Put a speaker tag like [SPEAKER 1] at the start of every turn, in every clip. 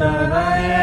[SPEAKER 1] i
[SPEAKER 2] Shanaya.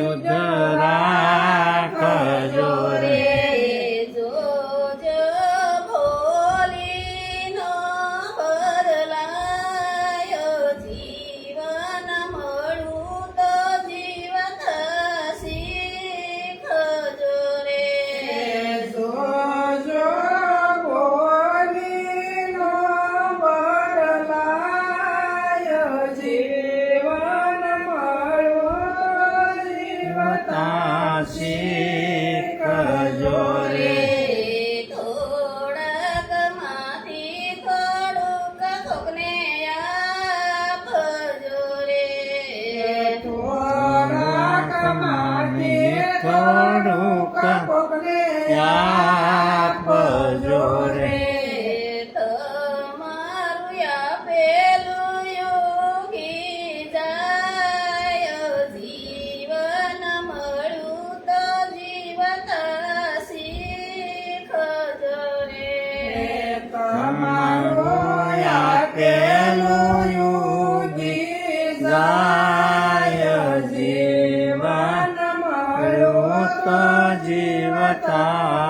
[SPEAKER 2] പരിശുദ്ധ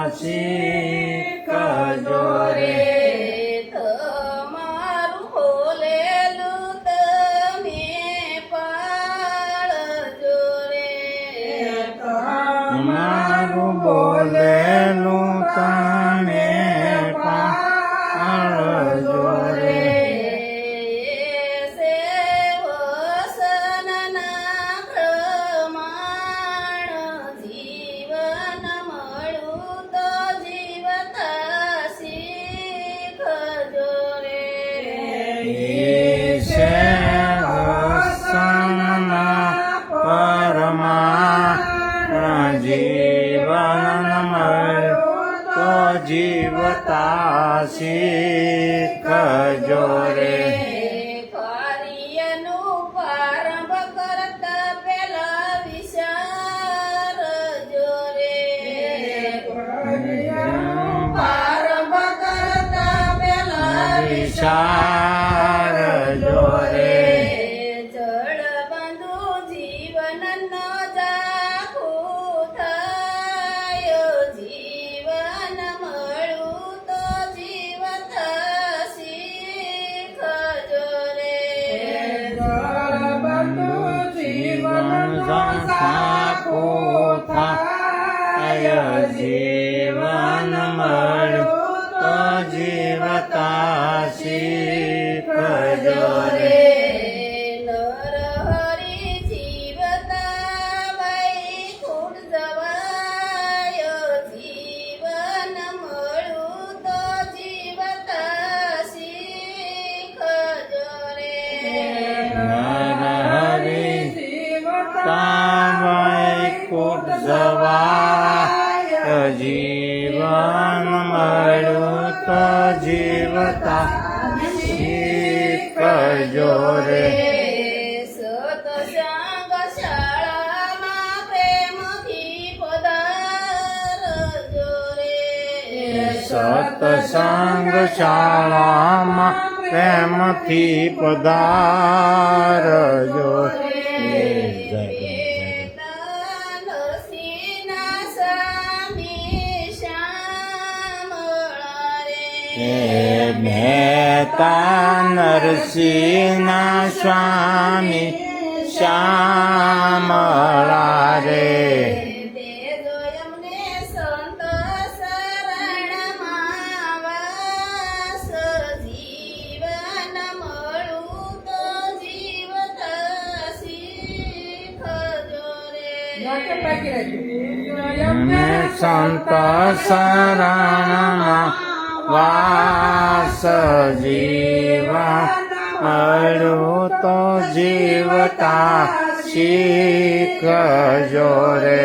[SPEAKER 2] আছে જીવતાશી ખજો રે કાર્યનું પ્રારંભ કરતા પેલા વિચારજો રે પ્રારંભ કરતા પેલા વિચાર જીવન મળો તો જીવતા શીખજો રે.
[SPEAKER 3] મળ્યું તો જીવતા શીખજો રે
[SPEAKER 2] સતસંગ શાળામાં પ્રેમથી પધારજો રે
[SPEAKER 3] હે મહેતા નરસિંહના સ્વામી શ્યામળા રે સંત શરણમાં વાસ જીવા મળ્યું તો જીવતા શીખજો રે